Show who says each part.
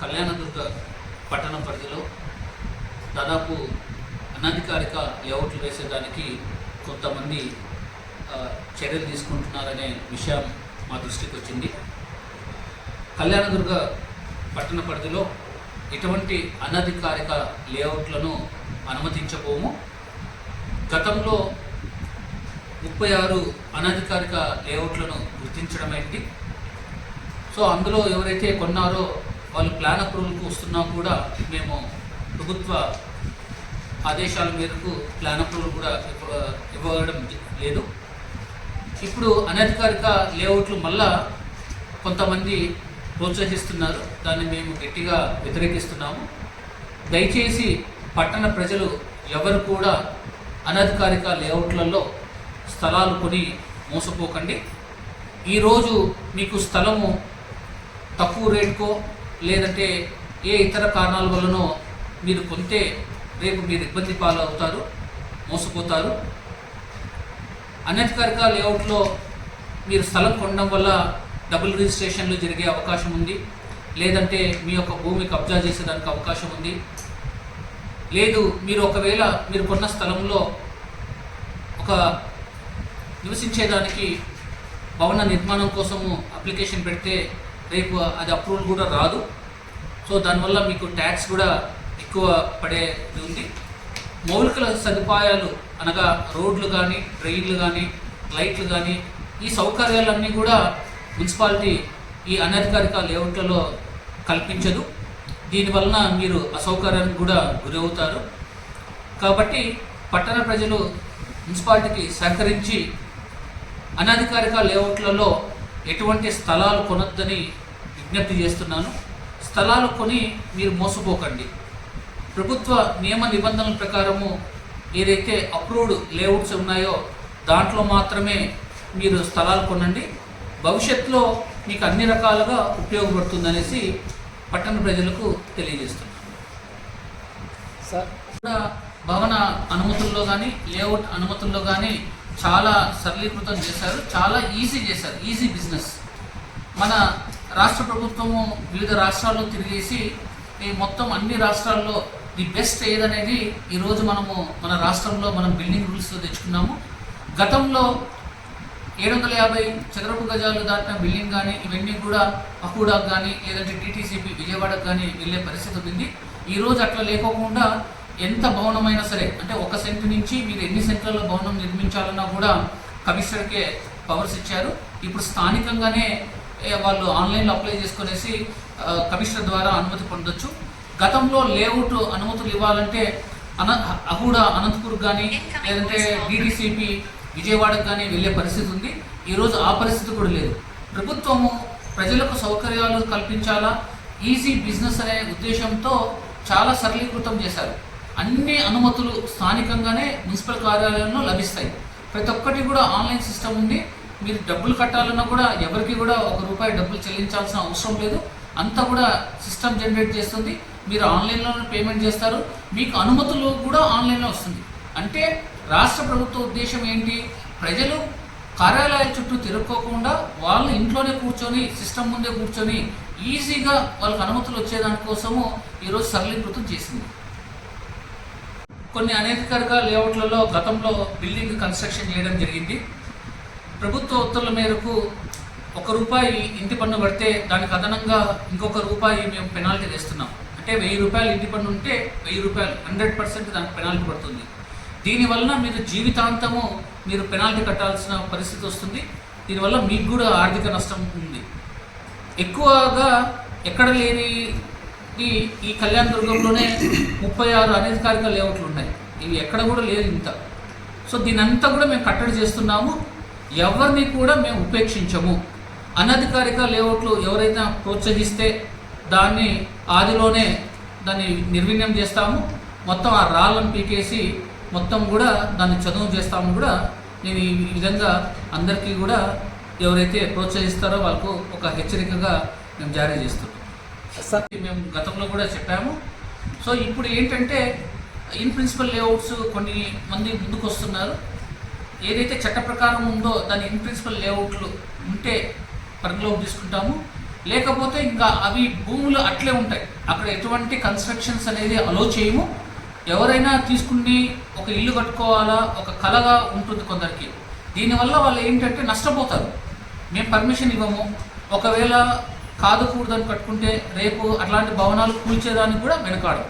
Speaker 1: కళ్యాణదుర్గ పట్టణ పరిధిలో దాదాపు అనధికారిక లేఅవుట్లు వేసేదానికి కొంతమంది చర్యలు తీసుకుంటున్నారనే విషయం మా దృష్టికి వచ్చింది. కళ్యాణదుర్గ పట్టణ పరిధిలో ఎటువంటి అనధికారిక లేఅవుట్లను అనుమతించబోము. గతంలో ముప్పై ఆరు అనధికారిక లేఅవుట్లను గుర్తించడమైంది సో అందులో ఎవరైతే కొన్నారో వాళ్ళు ప్లాన్ అప్రూవల్కి వస్తున్నా కూడా మేము ప్రభుత్వ ఆదేశాల మేరకు ప్లాన్ అప్రూవల్ కూడా ఇవ్వ- ఇవ్వడం లేదు. ఇప్పుడు అనధికారిక లేఅవుట్లు మళ్ళా కొంతమంది ప్రోత్సహిస్తున్నారు. దాన్ని మేము గట్టిగా వ్యతిరేకిస్తున్నాము. దయచేసి పట్టణ ప్రజలు ఎవరు కూడా అనధికారిక లేఅవుట్లలో స్థలాలు కొని మోసపోకండి. ఈరోజు మీకు స్థలము తక్కువ రేటుకో లేదంటే ఏ ఇతర కారణాల వల్లనో మీరు కొంటే రేపు మీరు ఇబ్బంది పాలవుతారు మోసపోతారు. అనధికారిక లేఅవుట్లో మీరు స్థలం కొనడం వల్ల డబుల్ రిజిస్ట్రేషన్లు జరిగే అవకాశం ఉంది. లేదంటే మీ యొక్క భూమి కబ్జా చేసేదానికి అవకాశం ఉంది. లేదు మీరు ఒకవేళ మీరు కొన్న స్థలంలో ఒక నివసించేదానికి భవన నిర్మాణం కోసము అప్లికేషన్ పెడితే రేపు అది అప్రూవల్ కూడా రాదు. సో దానివల్ల మీకు ట్యాక్స్ కూడా ఎక్కువ పడేది ఉంది. మౌలిక సదుపాయాలు అనగా రోడ్లు కానీ ట్రైన్లు కానీ లైట్లు కానీ ఈ సౌకర్యాలన్నీ కూడా మున్సిపాలిటీ ఈ అనధికారిక లేఅవుట్లలో కల్పించదు. దీనివలన మీరు అసౌకర్యానికి కూడా గురవుతారు కాబట్టి పట్టణ ప్రజలు మున్సిపాలిటీకి సహకరించి అనధికారిక లేఅవుట్లలో ఎటువంటి స్థలాలు కొనొద్దని విజ్ఞప్తి చేస్తున్నాను. స్థలాలు కొని మీరు మోసపోకండి. ప్రభుత్వ నియమ నిబంధనల ప్రకారము ఏదైతే అప్రూవ్డ్ లేఅవుట్స్ ఉన్నాయో దాంట్లో మాత్రమే మీరు స్థలాలు కొనండి. భవిష్యత్తులో మీకు అన్ని రకాలుగా ఉపయోగపడుతుందనేసి పట్టణ ప్రజలకు తెలియజేస్తున్నాను.
Speaker 2: సార్.
Speaker 1: భవన అనుమతుల్లో కానీ లేఅవుట్ అనుమతుల్లో కానీ చాలా సరళీకృతం చేశారు. చాలా ఈజీ చేశారు. ఈజీ బిజినెస్ మన రాష్ట్ర ప్రభుత్వము వివిధ రాష్ట్రాల్లో తిరిగేసి ఈ మొత్తం అన్ని రాష్ట్రాల్లో ది బెస్ట్ ఏదనేది ఈరోజు మనము మన రాష్ట్రంలో మనం బిల్డింగ్ రూల్స్లో తెచ్చుకున్నాము. గతంలో ఏడు వందల యాభై చదరపు గజాలు దాటిన బిల్డింగ్ కానీ ఇవన్నీ కూడా అకూడాకు కానీ లేదంటే టీటీసీపీ విజయవాడకు కానీ వెళ్ళే పరిస్థితి ఉంది. ఈరోజు అట్లా లేకోకుండా ఎంత భవనమైనా సరే అంటే ఒక సెంటు నుంచి మీరు ఎన్ని సెంట్లలో భవనం నిర్మించాలన్నా కూడా కమిషనర్కే పవర్స్ ఇచ్చారు. ఇప్పుడు స్థానికంగానే వాళ్ళు ఆన్లైన్లో అప్లై చేసుకునేసి కమిషనర్ ద్వారా అనుమతి పొందొచ్చు. గతంలో లేఅవుట్ అనుమతులు ఇవ్వాలంటే అన అహూడా అనంతపూర్ కానీ లేదంటే డీడీసీపీ విజయవాడకు కానీ వెళ్ళే పరిస్థితి ఉంది. ఈరోజు ఆ పరిస్థితి కూడా లేదు. ప్రభుత్వము ప్రజలకు సౌకర్యాలు కల్పించాలా? ఈజీ బిజినెస్ అనే ఉద్దేశంతో చాలా సరళీకృతం చేశారు. అన్ని అనుమతులు స్థానికంగానే మున్సిపల్ కార్యాలయంలో లభిస్తాయి. ప్రతి ఒక్కటి కూడా ఆన్లైన్ సిస్టమ్ ఉంది. మీరు డబ్బులు కట్టాలన్నా కూడా ఎవరికి కూడా ఒక రూపాయి డబ్బులు చెల్లించాల్సిన అవసరం లేదు. అంతా కూడా సిస్టమ్ జనరేట్ చేస్తుంది. మీరు ఆన్లైన్లోనే పేమెంట్ చేస్తారు. మీకు అనుమతులు కూడా ఆన్లైన్లో వస్తుంది. అంటే రాష్ట్ర ప్రభుత్వ ఉద్దేశం ఏంటి? ప్రజలు కార్యాలయాల చుట్టూ తిరుక్కోకుండా వాళ్ళు ఇంట్లోనే కూర్చొని సిస్టమ్ ముందే కూర్చొని ఈజీగా వాళ్ళకి అనుమతులు వచ్చేదానికోసము ఈరోజు సరళీకృతం చేసింది. కొన్ని అనధికారిక లేఅవుట్లలో గతంలో బిల్డింగ్ కన్స్ట్రక్షన్ చేయడం జరిగింది. ప్రభుత్వ ఉత్తర్వుల మేరకు ఒక రూపాయి ఇంటి పన్ను పడితే దానికి అదనంగా ఇంకొక రూపాయి మేము పెనాల్టీ వేస్తున్నాం అంటే వెయ్యి రూపాయలు ఇంటి పన్ను ఉంటే వెయ్యి రూపాయలు హండ్రెడ్ పర్సెంట్ దానికి పెనాల్టీ పడుతుంది. దీనివలన మీరు జీవితాంతము మీరు పెనాల్టీ కట్టాల్సిన పరిస్థితి వస్తుంది. దీనివల్ల మీకు కూడా ఆర్థిక నష్టం ఉంది. ఎక్కువగా ఎక్కడ లేని ఈ ఈ కళ్యాణ దుర్గంలోనే ముప్పై ఆరు అనధికారిక లేఅవుట్లు ఉన్నాయి. ఇవి ఎక్కడ కూడా లేదు ఇంత. సో దీని అంతా కూడా మేము కట్టడి చేస్తున్నాము. ఎవరిని కూడా మేము ఉపేక్షించము. అనధికారిక లేఅవుట్లు ఎవరైనా ప్రోత్సహిస్తే దాన్ని ఆదిలోనే దాన్ని నిర్వీణ్యం చేస్తాము. మొత్తం ఆ రాళ్ళను పీకేసి మొత్తం కూడా దాన్ని చదువు చేస్తాము కూడా. నేను ఈ విధంగా అందరికీ కూడా ఎవరైతే ప్రోత్సహిస్తారో వాళ్ళకు ఒక హెచ్చరికగా మేము జారీ చేస్తున్నాం. మేము గతంలో కూడా చెప్పాము. సో ఇప్పుడు ఏంటంటే ఇన్ ప్రిన్సిపల్ లేఅవుట్స్ కొన్ని మంది ముందుకు వస్తున్నారు ఏదైతే చట్ట ప్రకారం ఉందో దాని ఇన్ ప్రిన్సిపల్ లేఅవుట్లు ఉంటే పరిగణలోకి తీసుకుంటాము. లేకపోతే ఇంకా అవి భూములు అట్లే ఉంటాయి. అక్కడ ఎటువంటి కన్స్ట్రక్షన్స్ అనేది అలో చేయము. ఎవరైనా తీసుకుని ఒక ఇల్లు కట్టుకోవాలా ఒక కలగా ఉంటుంది కొందరికి. దీనివల్ల వాళ్ళు ఏంటంటే నష్టపోతారు. మేము పర్మిషన్ ఇవ్వము. ఒకవేళ కాదు కూడదని కట్టుకుంటే రేపు అట్లాంటి భవనాలు కూల్చేదానికి కూడా వెనకాడు